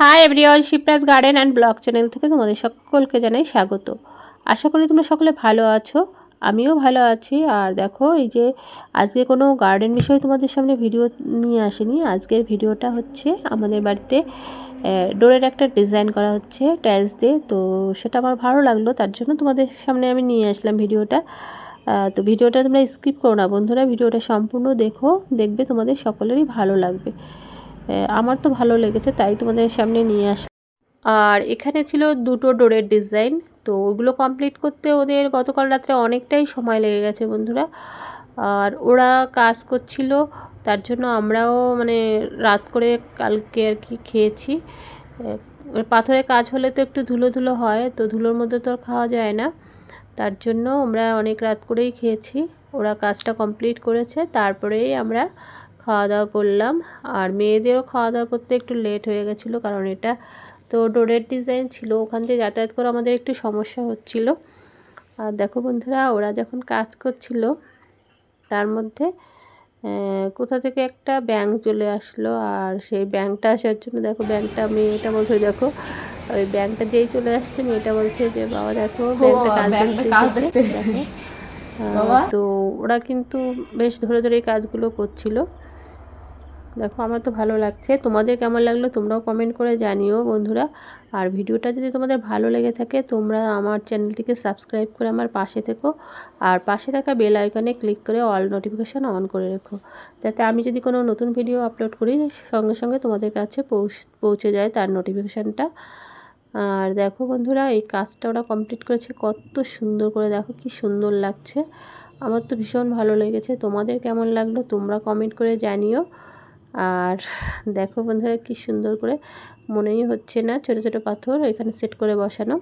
Hi everyone Shipra's garden and blog channel থেকে তোমাদের সকলকে জানাই স্বাগত। আশা করি তোমরা সকলে ভালো আছো, আমিও ভালো আছি। আর দেখো, এই যে আজকে কোনো গার্ডেন বিষয়ে তোমাদের সামনে ভিডিও নিয়ে আসিনি। আজকের ভিডিওটা হচ্ছে আমাদের বাড়িতে ডোরের একটা ডিজাইন করা হচ্ছে টাইলস দিয়ে। তো সেটা আমার ভালো লাগল, তার জন্য তোমাদের সামনে আমি নিয়ে আসলাম ভিডিওটা তো ভিডিওটা তোমরা স্কিপ করো না বন্ধুরা ভিডিওটা সম্পূর্ণ দেখো, দেখবে তোমাদের সকলেরই ভালো লাগবে। আমার তো ভালো লেগেছে, তাই তোমাদের সামনে নিয়ে আস আর এখানে ছিল দুটো ডোরের ডিজাইন, তো ওগুলো কমপ্লিট করতে ওদের গতকাল রাত্রে অনেকটাই সময় লেগে গেছে বন্ধুরা। আর ওরা কাজ করছিল, তার জন্য আমরাও মানে রাত করে কালকে আর কি খেয়েছি। পাথরের কাজ হলে তো একটু ধুলো ধুলো হয়, তো ধুলোর মধ্যে তো খাওয়া যায় না। তার জন্য আমরা অনেক রাত করেই খেয়েছি, ওরা কাজটা কমপ্লিট করেছে, তারপরেই আমরা খাওয়া দাওয়া করলাম। আর মেয়েদেরও খাওয়া দাওয়া করতে একটু লেট হয়ে গেছিল কারণ এটা তো ডোরের ডিজাইন ছিল। ওখান থেকে যাতায়াত করে আমাদের একটু সমস্যা হচ্ছিল। আর দেখো বন্ধুরা ওরা যখন কাজ করছিল তার মধ্যে কোথা থেকে একটা ব্যাংক চলে আসলো। আর সেই ব্যাংকটা আসার জন্য দেখো ব্যাংকটা মেয়েটা বলছে দেখো ওই ব্যাংকটা যেই চলে আসছে মেয়েটা বলছে যে বাবা দেখো ব্যাংকটা কাজ দেখতে দেখো। তো ওরা কিন্তু বেশ ধরে ধরে এই কাজগুলো করছিল। দেখো, আমার তো ভালো লাগছে। তোমাদের কেমন লাগল তোমরাও কমেন্ট করে জানিও বন্ধুরা। আর ভিডিওটা যদি তোমাদের ভালো লেগে থাকে, তোমরা আমার চ্যানেলটিকে সাবস্ক্রাইব করে আমার পাশে থেকো। আর পাশে থাকা বেল আইকনে ক্লিক করে অল নোটিফিকেশান অন করে রেখো। যাতে আমি যদি কোনো নতুন ভিডিও আপলোড করি, সঙ্গে সঙ্গে তোমাদের কাছে পৌঁছে যায় তার নোটিফিকেশানটা আর দেখো বন্ধুরা, এই কাজটা ওরা কমপ্লিট করেছে, কত সুন্দর করে। দেখো কি সুন্দর লাগছে। আমার তো ভীষণ ভালো লেগেছে। তোমাদের কেমন লাগল তোমরা কমেন্ট করে জানিও। আর দেখো বন্ধুরা কি সুন্দর করে মনেই হচ্ছে না ছোট ছোট পাথর এখানে সেট করে বসানো।